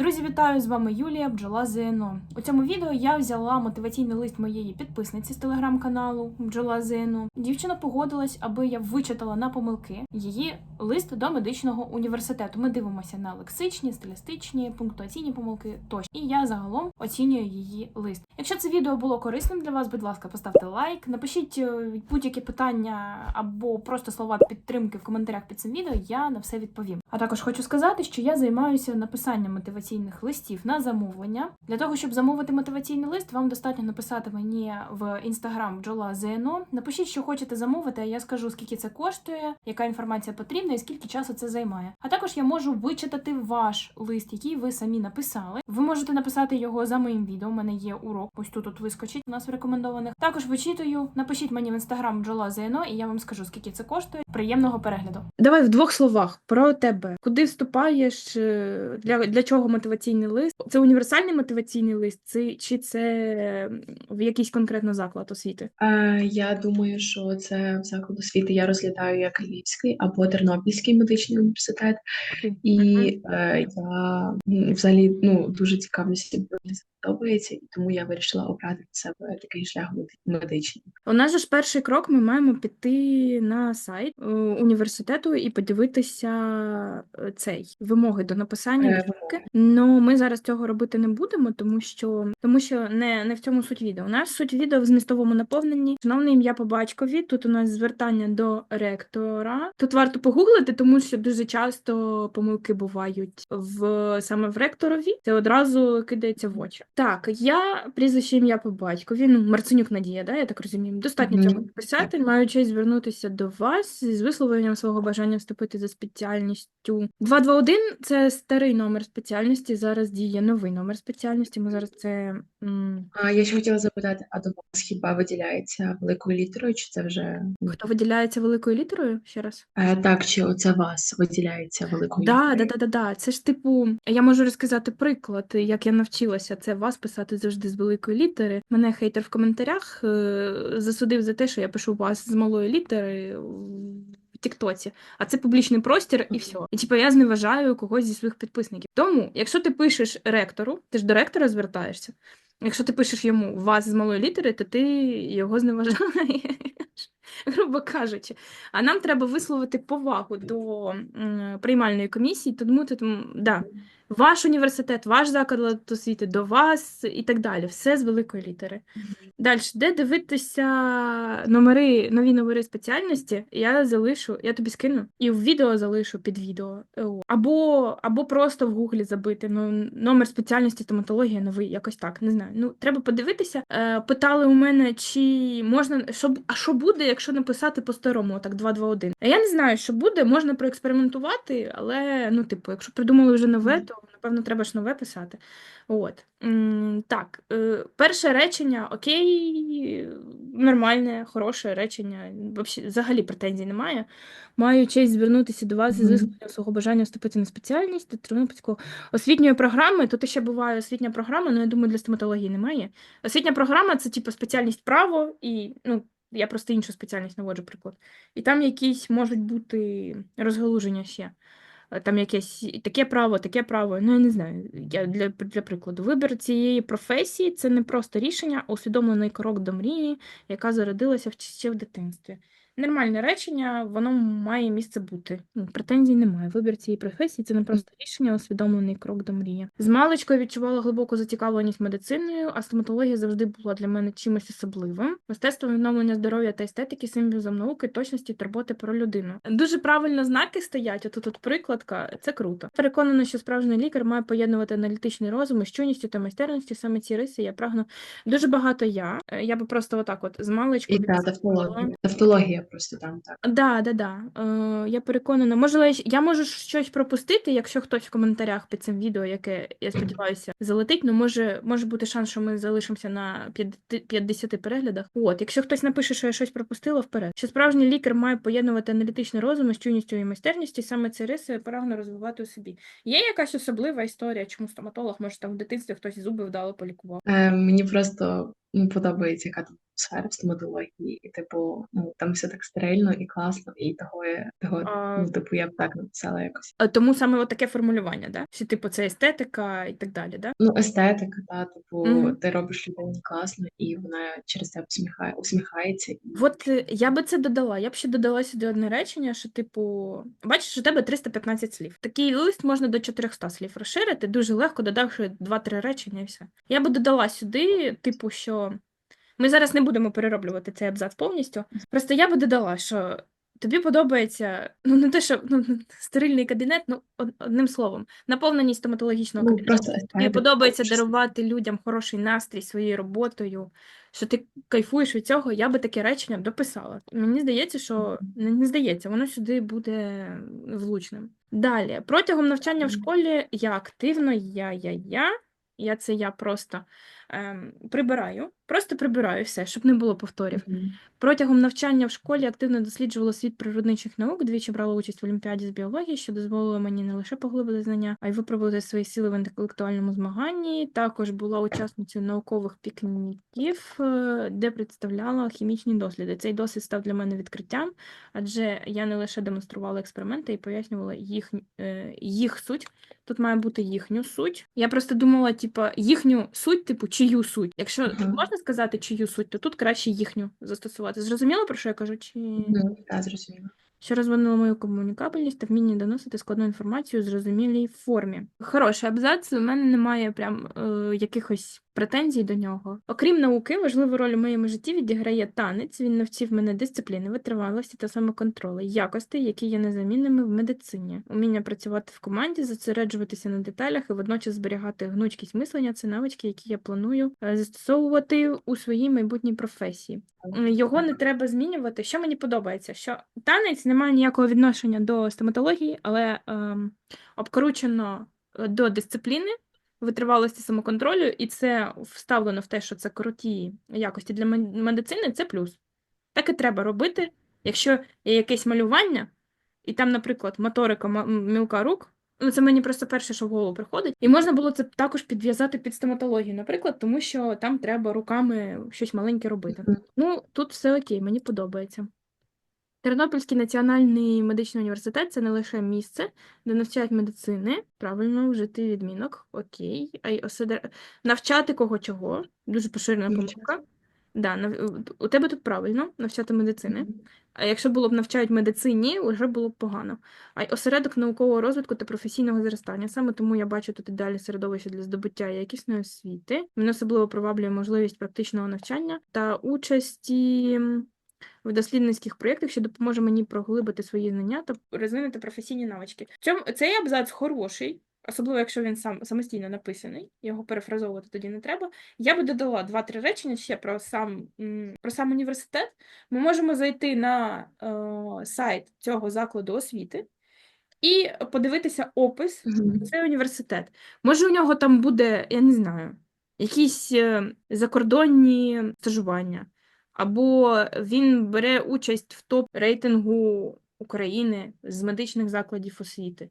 Друзі, вітаю з вами Юлія Бджола ЗНО. У цьому відео я взяла мотиваційний лист моєї підписниці з телеграм-каналу Бджола ЗНО. Дівчина погодилась, аби я вичитала на помилки її лист до медичного університету. Ми дивимося на лексичні, стилістичні, пунктуаційні помилки тощо. І я загалом оцінюю її лист. Якщо це відео було корисним для вас, будь ласка, поставте лайк, напишіть е, будь-які питання або просто слова підтримки в коментарях під цим відео. Я на все відповім. А також хочу сказати, що я займаюся написанням мотиваційних листів на замовлення. Для того, щоб замовити мотиваційний лист, вам достатньо написати мені в інстаграм бджола ЗНО. Напишіть, що хочете замовити, а я скажу, скільки це коштує, яка інформація потрібна і скільки часу це займає. А також я можу вичитати ваш лист, який ви самі написали. Ви можете написати його за моїм відео. У мене є урок. Ось тут от вискочить у нас в рекомендованих. Також вичитую. Напишіть мені в інстаграм бджола ЗНО, і я вам скажу, скільки це коштує. Приємного перегляду. Давай в двох словах про тебе. Куди вступаєш? е, Для, для чого мотиваційний лист? Це універсальний мотиваційний лист, це, чи це в якийсь конкретно заклад освіти? Е, Я думаю, що це в заклад освіти. Я розглядаю як Львівський або Тернопільський медичний університет, і е, я взагалі ну дуже цікавлюся, подобається, і тому я вирішила обрати для себе такий шлях меди- медичний. У нас же ж перший крок ми маємо піти на сайт е, університету і подивитися е, цей вимоги до написання Е. Ну ми зараз цього робити не будемо, тому що тому що не, не в цьому суть відео. У нас суть відео в змістовому наповненні. Шановне ім'я по батькові. Тут у нас звертання до ректора. Тут варто погуглити, тому що дуже часто помилки бувають в саме в ректорові. Це одразу кидається в очі. Так, я прізвище ім'я по батькові. Ну, Марценюк Надія, да, я так розумію. Достатньо Мгм. цього написати. Маю честь звернутися до вас з висловленням свого бажання вступити за спеціальністю. 221 – це старий номер спеціальності. Зараз діє новий номер спеціальності. Ми зараз це. м, А я ще хотіла запитати, а до вас хіба виділяється великою літерою, чи це вже Хто виділяється великою літерою? Ще раз. Е, так, чи оце вас виділяється великою Да, літерою? да, да, да, да. Це ж типу, я можу розказати приклад, як я навчилася це вас писати завжди з великої літери. Мене хейтер в коментарях е, засудив за те, що я пишу вас з малої літери в Тіктоці, а це публічний простір і все. І типу я зневажаю когось зі своїх підписників. Тому, якщо ти пишеш ректору, ти ж до ректора звертаєшся. Якщо ти пишеш йому вас з малої літери, то ти його зневажаєш, грубо кажучи. А нам треба висловити повагу до приймальної комісії, тому м, да, ваш університет, ваш заклад освіти, до вас і так далі. Все з великої літери. Далі, де дивитися номери, нові номери спеціальності, я залишу, я тобі скину і в відео залишу під відео. Е. Або, або просто в гуглі забити ну, номер спеціальності стоматологія новий, якось так, не знаю. Ну, треба подивитися. Е, питали у мене, чи можна, що, а що буде, якщо написати по-старому, так 221. А я не знаю, що буде, можна проекспериментувати, але, ну, типу, якщо придумали вже нове, то напевно треба ж нове писати. От. Так, е, перше речення, окей, нормальне, хороше речення. Взагалі претензій немає. Маю честь звернутися до вас із висловленням свого бажання вступити на спеціальність до Тернопільського освітньої програми. Тут ще буває освітня програма, але я думаю, для стоматології немає. Освітня програма це типу спеціальність право, і ну, я просто іншу спеціальність наводжу приклад. І там якісь можуть бути розгалуження ще. Е, Там якесь таке право, таке право. Ну, я не знаю. Я для, для прикладу, вибір цієї професії це не просто рішення, а усвідомлений крок до мрії, яка зародилася ще в дитинстві. Нормальне речення, воно має місце бути. Ну, Претензій немає. Вибір цієї професії це не просто рішення, а усвідомлений крок до мрії. З маличкою відчувала глибоку зацікавленість медициною, а стоматологія завжди була для мене чимось особливим. Мистецтво відновлення здоров'я та естетики, символізом науки, точності, турботи про людину. Дуже правильно знаки стоять. Отут от прикладка, це круто. Переконана, що справжній лікар має поєднувати аналітичний розум із чуйністю та майстерністю. Саме ці риси я прагну дуже багато я. Е, Я би просто отак, от з маличку І та тавтологія. Тавтологія просто там так. Да, да, да. Е, я переконана. Можливо, я можу щось пропустити, якщо хтось в коментарях під цим відео, яке я сподіваюся залетить. Ну може, може бути шанс, що ми залишимося на 50 50 переглядах. От, якщо хтось напише, що я щось пропустила, вперед. Що справжній лікар має поєднувати аналітичний розум із чуйністю і майстерністю, і саме ці риси я прагну розвивати у собі. Є якась особлива історія, чому стоматолог може там в дитинстві хтось зуби вдало полікував. Е, мені просто ну, подобається, яка атмосфера в стоматології, і типу, ну там все так стерильно і класно, і того я того, А, ну типу, я б так написала якось. а тому саме от таке формулювання, да? Що, типу, це естетика і так далі, да? Ну, естетика, та типу, Мгм. ти робиш людині класно, і вона через тебе усміхає, усміхається. І... От е, я би це додала. Я б ще додала сюди одне речення, що, типу, бачиш, у тебе 315 слів. Такий лист можна до 400 слів розширити, дуже легко додавши 2-3 речення і все. Я би додала сюди, типу, що ми зараз не будемо перероблювати цей абзац повністю. Просто я би додала, що тобі подобається, ну не те, що ну, стерильний кабінет, ну одним словом, наповненість стоматологічного Ну, кабінету. просто Тобі естетика, подобається просто. дарувати людям хороший настрій своєю роботою, що ти кайфуєш від цього, я би таке речення дописала. Мені здається, що не, не здається, воно сюди буде влучним. Далі, протягом навчання в школі я активно, я, я, я. Я це я просто ем, прибираю, просто прибираю все, щоб не було повторів. Мгм. Протягом навчання в школі активно досліджувала світ природничих наук, двічі брала участь в олімпіаді з біології, що дозволило мені не лише поглибити знання, а й випробувати свої сили в інтелектуальному змаганні. Також була учасницею наукових пікніків, е, де представляла хімічні досліди. Цей досвід став для мене відкриттям, адже я не лише демонструвала експерименти і пояснювала їх, е, їх суть. Тут має бути їхню суть. Я просто думала, типа, їхню суть, типу, чию суть. Якщо тут Ага. можна сказати чию суть, то тут краще їхню застосувати. Зрозуміло, про що я кажу? Чи Ну, так зрозуміло. Що розвинуло мою комунікабельність та вміння доносити складну інформацію у зрозумілій формі. Хороший абзац. У мене немає прям е, якихось претензій до нього. Окрім науки, важливу роль у моєму житті відіграє танець. Він навчив мене дисципліни, витривалості та самоконтролю, якостей, які є незамінними в медицині. Уміння працювати в команді, зосереджуватися на деталях і водночас зберігати гнучкість мислення це навички, які я планую е, застосовувати у своїй майбутній професії. Його не треба змінювати. Що мені подобається? Що танець не має ніякого відношення до стоматології, але ем, обкручено е, до дисципліни, витривалості самоконтролю, і це вставлено в те, що це круті якості для медицини, це плюс. Так і треба робити. Якщо є якесь малювання, і там, наприклад, моторика мілка рук. Ну, це мені просто перше, що в голову приходить. І можна було це також підв'язати під стоматологію, наприклад, тому що там треба руками щось маленьке робити. Ну, тут все окей, мені подобається. Тернопільський національний медичний університет це не лише місце, де навчають медицини, правильно вжити відмінок, окей, а й осидер... навчати кого чого, дуже поширена помилка. Да, нав... У тебе тут правильно навчати медицини. А якщо було б навчають медицині, вже було б погано. А й осередок наукового розвитку та професійного зростання. Саме тому я бачу тут ідеальне середовище для здобуття якісної освіти. Мене особливо приваблює можливість практичного навчання та участі в дослідницьких проєктах, що допоможе мені проглибити свої знання та розвинути професійні навички. Цьому цей абзац хороший. Особливо, якщо він сам самостійно написаний, його перефразовувати тоді не треба. Я би додала два-три речення ще про сам, про сам університет, ми можемо зайти на е, сайт цього закладу освіти і подивитися опис Мгм. про цей університет. Може, у нього там буде, я не знаю, якісь е, закордонні стажування, або він бере участь в топ-рейтингу України з медичних закладів освіти.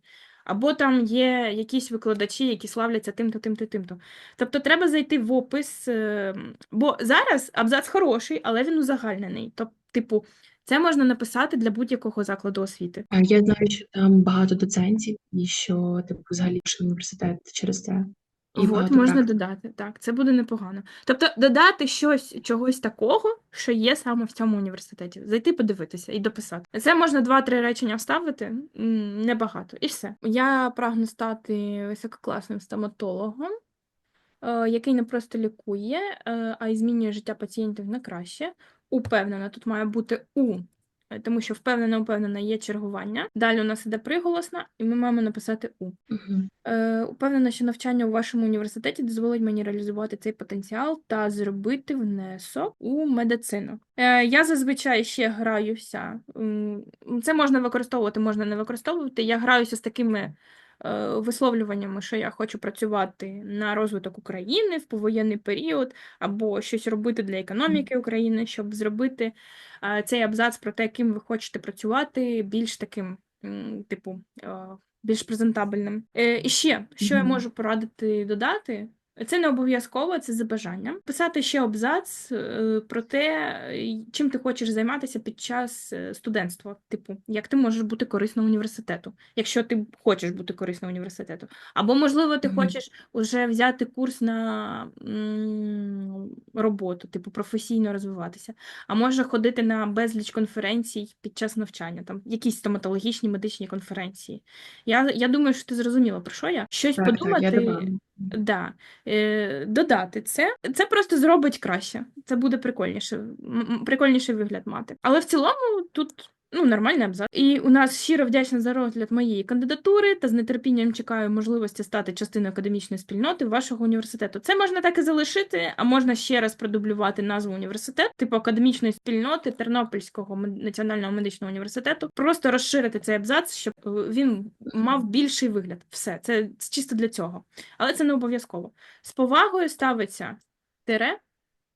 Або там є якісь викладачі, які славляться тим-то, тим-то, тим-то. Тобто треба зайти в опис, е, бо зараз абзац хороший, але він узагальнений. Тобто, типу, це можна написати для будь-якого закладу освіти. А я знаю, що там багато доцентів, і що типу взагалі університет через це. І От можна практики. додати, так, це буде непогано. Тобто додати щось чогось такого, що є саме в цьому університеті. Зайти подивитися і дописати. Це можна два-три речення вставити, небагато, і все. Я прагну стати висококласним стоматологом, е, який не просто лікує, е, а й змінює життя пацієнтів на краще. Упевнена, тут має бути у. Е, Тому що впевнена, упевнена є чергування. Далі у нас іде приголосна, і ми маємо написати у. Угу. Е, Упевнена, що навчання у вашому університеті дозволить мені реалізувати цей потенціал та зробити внесок у медицину. Е, Я зазвичай ще граюся. Це можна використовувати, можна не використовувати. Я граюся з такими висловлюваннями, що я хочу працювати на розвиток України в повоєнний період, або щось робити для економіки України, щоб зробити е, цей абзац про те, ким ви хочете працювати, більш таким, типу, е, більш презентабельним. Е, і ще, що я можу порадити додати, Це не обов'язково, це за бажанням. Писати ще абзац е, про те, чим ти хочеш займатися під час е, студентства. Типу, як ти можеш бути корисно університету, якщо ти хочеш бути корисно університету. Або, можливо, ти Мгм. хочеш уже взяти курс на роботу, типу професійно розвиватися. А може ходити на безліч конференцій під час навчання, там якісь стоматологічні медичні конференції. Я, я думаю, що ти зрозуміла, про що я? Щось Так, так, подумати. я добавлю. Да, е, додати це, це просто зробить краще. Це буде прикольніше, прикольніший вигляд мати. Але в цілому тут ну, нормальний абзац. І у нас щиро вдячна за розгляд моєї кандидатури та з нетерпінням чекаю можливості стати частиною академічної спільноти вашого університету. Це можна так і залишити, а можна ще раз продублювати назву університету, типу академічної спільноти Тернопільського національного медичного університету. Просто розширити цей абзац, щоб е, він мав більший вигляд. Все, це чисто для цього. Але це не обов'язково. З повагою ставиться тире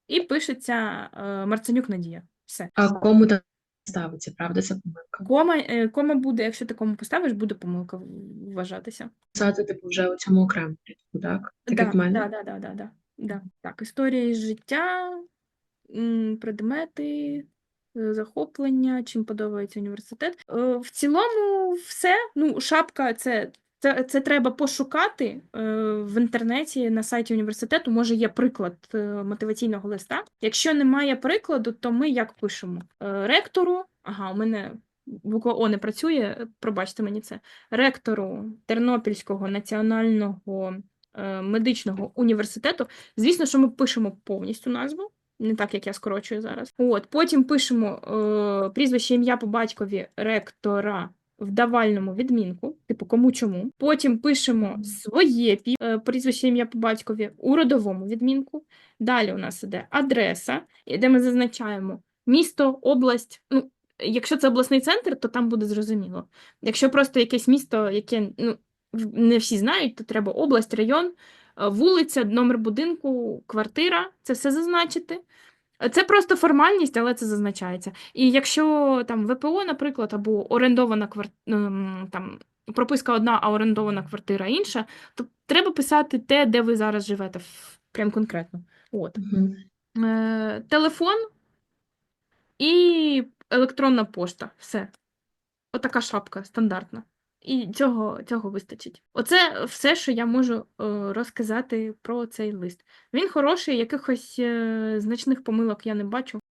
і пишеться е, Марценюк Надія. Все. А кому там ставиться, правда, це помилка? Кома, е, кома буде, якщо ти кому поставиш, буде помилка вважатися. Писати, типу, вже у цьому окремому рядку, так? Так як в мене. да, да, да, да, да, да. Так, історія із життя, м, предмети, е, захоплення, чим подобається університет. Е, В цілому, все. Ну, шапка це. Це, це треба пошукати е, в інтернеті на сайті університету. Може, є приклад е, мотиваційного листа. Якщо немає прикладу, то ми як пишемо? Е, ректору, ага, у мене буква О не працює, пробачте мені це. Ректору Тернопільського національного медичного університету. Звісно, що ми пишемо повністю назву, не так, як я скорочую зараз. От, потім пишемо е, прізвище ім'я по батькові ректора в давальному відмінку, типу кому чому. Потім пишемо своє е, прізвище ім'я по батькові у родовому відмінку. Далі у нас іде адреса, де ми зазначаємо місто, область. Ну, якщо це обласний центр, то там буде зрозуміло. Якщо просто якесь місто, яке ну, не всі знають, то треба область, район, е, вулиця, номер будинку, квартира, це все зазначити. Це просто формальність, але це зазначається. І якщо там ВПО, наприклад, або орендована квартира, там прописка одна, а орендована квартира інша, то треба писати те, де ви зараз живете, прям конкретно. От. Мгм. Е, телефон і електронна пошта. Все. Отака шапка стандартна. І цього, цього вистачить. Оце все, що я можу е, розказати про цей лист. Він хороший, якихось е, значних помилок я не бачу.